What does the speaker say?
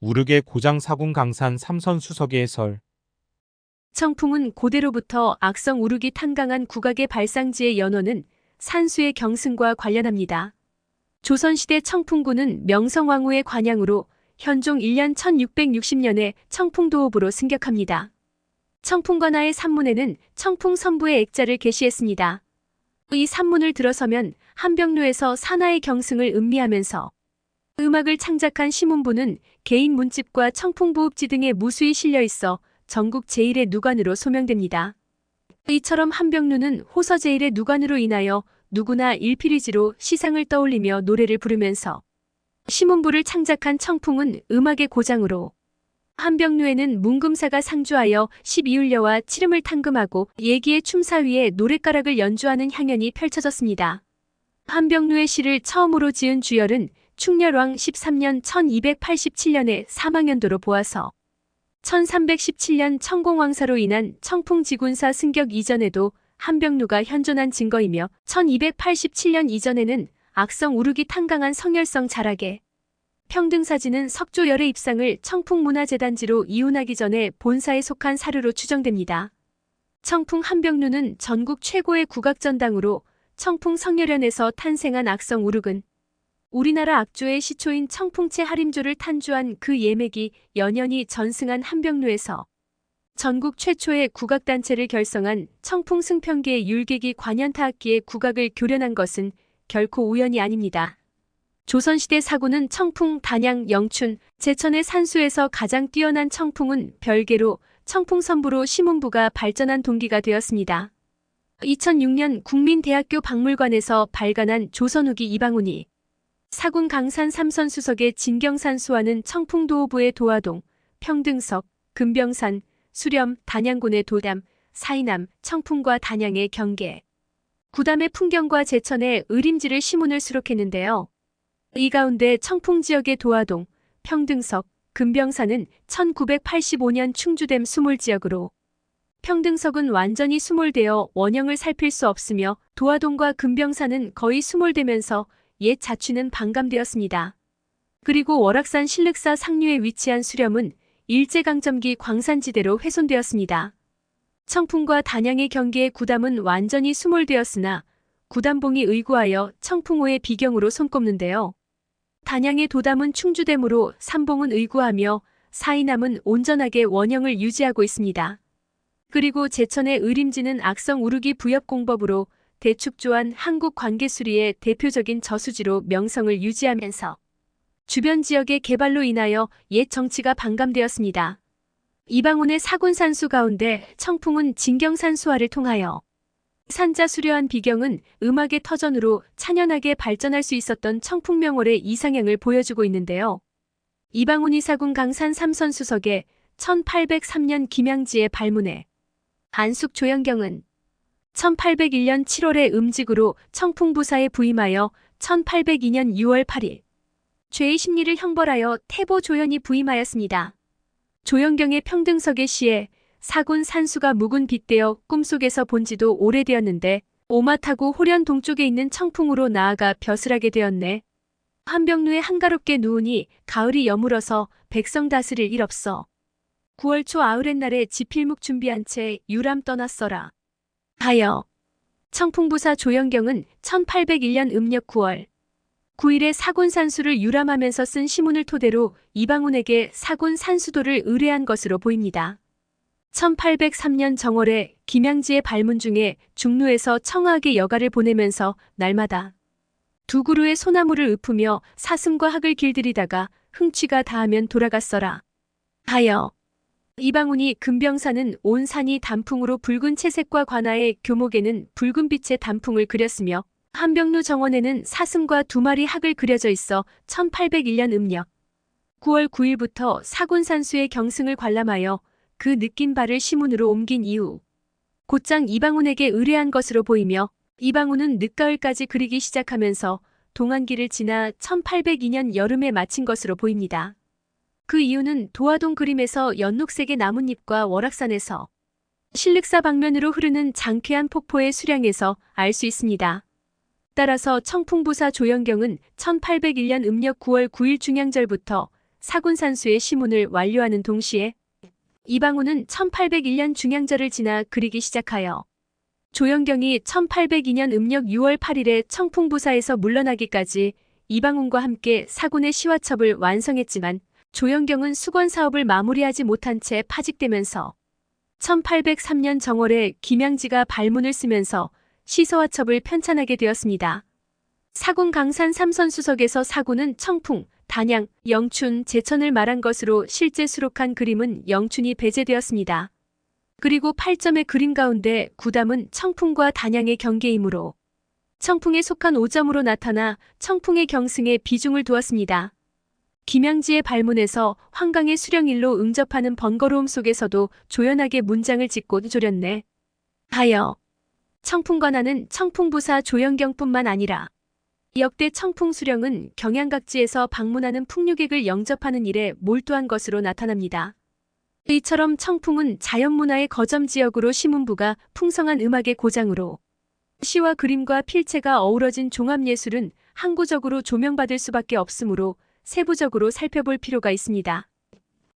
우르게 고장 사군 강산 삼선 수석의 해설. 청풍은 고대로부터 악성 우르기 탄강한 국악의 발상지의 연원은 산수의 경승과 관련합니다. 조선시대 청풍군은 명성왕후의 관양으로 현종 1년 1660년에 청풍도읍으로 승격합니다. 청풍관하의 산문에는 청풍선부의 액자를 게시했습니다. 이 산문을 들어서면 한병로에서 산하의 경승을 음미하면서 음악을 창작한 시문부는 개인 문집과 청풍부읍지 등에 무수히 실려 있어 전국 제1의 누관으로 소명됩니다. 이처럼 한병루는 호서 제1의 누관으로 인하여 누구나 일필이지로 시상을 떠올리며 노래를 부르면서 시문부를 창작한 청풍은 음악의 고장으로 한병루에는 문금사가 상주하여 12율려와 치름을 탕금하고 예기의 춤사위에 노랫가락을 연주하는 향연이 펼쳐졌습니다. 한병루의 시를 처음으로 지은 주열은 충렬왕 13년 1287년에 사망연도로 보아서 1317년 청공왕사로 인한 청풍지군사 승격 이전에도 한병루가 현존한 증거이며 1287년 이전에는 악성 우르기 탄강한 성열성 자락에 평등사진은 석조열의 입상을 청풍문화재단지로 이혼하기 전에 본사에 속한 사료로 추정됩니다. 청풍 한병루는 전국 최고의 국악전당으로 청풍 성열연에서 탄생한 악성 우르근 우리나라 악조의 시초인 청풍채 하림조를 탄주한 그 예맥이 연연히 전승한 한병루에서 전국 최초의 국악단체를 결성한 청풍 승평계의 율객이 관현타악기의 국악을 교련한 것은 결코 우연이 아닙니다. 조선시대 사고는 청풍, 단양, 영춘, 제천의 산수에서 가장 뛰어난 청풍은 별개로 청풍선부로 시문부가 발전한 동기가 되었습니다. 2006년 국민대학교 박물관에서 발간한 조선 후기 이방훈이 사군 강산 삼선 수석의 진경산 수와는 청풍도호부의 도화동, 평등석, 금병산, 수렴, 단양군의 도담, 사이남, 청풍과 단양의 경계, 구담의 풍경과 제천의 의림지를 시문을 수록했는데요. 이 가운데 청풍 지역의 도화동, 평등석, 금병산은 1985년 충주댐 수몰지역으로 평등석은 완전히 수몰되어 원형을 살필 수 없으며 도화동과 금병산은 거의 수몰되면서 옛 자취는 반감되었습니다. 그리고 월악산 신륵사 상류에 위치한 수렴은 일제강점기 광산지대로 훼손되었습니다. 청풍과 단양의 경계의 구담은 완전히 수몰되었으나 구담봉이 의구하여 청풍호의 비경으로 손꼽는데요. 단양의 도담은 충주댐으로 삼봉은 의구하며 사이남은 온전하게 원형을 유지하고 있습니다. 그리고 제천의 의림지는 악성 우르기 부엽공법으로 대축조한 한국 관계수리의 대표적인 저수지로 명성을 유지하면서 주변 지역의 개발로 인하여 옛 정치가 반감되었습니다. 이방원의 사군산수 가운데 청풍은 진경산수화를 통하여 산자 수려한 비경은 음악의 터전으로 찬연하게 발전할 수 있었던 청풍명월의 이상향을 보여주고 있는데요. 이방훈이 사군 강산 삼선 수석의 1803년 김양지의 발문에 안숙 조영경은 1801년 7월에 음직으로 청풍부사에 부임하여 1802년 6월 8일 죄의 심리를 형벌하여 태보 조연이 부임하였습니다. 조영경의 평등석의 시에 사군 산수가 묵은 빗대어 꿈속에서 본 지도 오래되었는데 오마타고 호련 동쪽에 있는 청풍으로 나아가 벼슬하게 되었네. 한병루에 한가롭게 누우니 가을이 여물어서 백성 다스릴 일 없어. 9월 초 아우렛 날에 지필묵 준비한 채 유람 떠났어라. 하여 청풍부사 조영경은 1801년 음력 9월 9일에 사군 산수를 유람하면서 쓴 시문을 토대로 이방훈에게 사군 산수도를 의뢰한 것으로 보입니다. 1803년 정월에 김양지의 발문 중에 중루에서 청하에게 여가를 보내면서 날마다 두 그루의 소나무를 읊으며 사슴과 학을 길들이다가 흥취가 다하면 돌아갔어라. 하여 이방훈이 금병사는 온 산이 단풍으로 붉은 채색과 관하에 교목에는 붉은 빛의 단풍을 그렸으며 한병루 정원에는 사슴과 두 마리 학을 그려져 있어 1801년 음력 9월 9일부터 사군산수의 경승을 관람하여 그 느낀 바를 시문으로 옮긴 이후 곧장 이방훈에게 의뢰한 것으로 보이며 이방훈은 늦가을까지 그리기 시작하면서 동안기를 지나 1802년 여름에 마친 것으로 보입니다. 그 이유는 도화동 그림에서 연녹색의 나뭇잎과 월악산에서 신륵사 방면으로 흐르는 장쾌한 폭포의 수량에서 알 수 있습니다. 따라서 청풍부사 조영경은 1801년 음력 9월 9일 중양절부터 사군산수의 시문을 완료하는 동시에 이방우는 1801년 중양절을 지나 그리기 시작하여 조영경이 1802년 음력 6월 8일에 청풍부사에서 물러나기까지 이방운과 함께 사군의 시화첩을 완성했지만 조영경은 수건 사업을 마무리하지 못한 채 파직되면서 1803년 정월에 김양지가 발문을 쓰면서 시서화첩을 편찬하게 되었습니다. 사군 강산 삼선 수석에서 사군은 청풍, 단양, 영춘, 제천을 말한 것으로 실제 수록한 그림은 영춘이 배제되었습니다. 그리고 8점의 그림 가운데 구담은 청풍과 단양의 경계이므로 청풍에 속한 5점으로 나타나 청풍의 경승에 비중을 두었습니다. 김양지의 발문에서 황강의 수령일로 응접하는 번거로움 속에서도 조연하게 문장을 짓고 조렸네. 하여 청풍관하는 청풍부사 조영경뿐만 아니라 역대 청풍수령은 경양각지에서 방문하는 풍류객을 영접하는 일에 몰두한 것으로 나타납니다. 이처럼 청풍은 자연문화의 거점 지역으로 시문부가 풍성한 음악의 고장으로 시와 그림과 필체가 어우러진 종합예술은 항구적으로 조명받을 수밖에 없으므로 세부적으로 살펴볼 필요가 있습니다.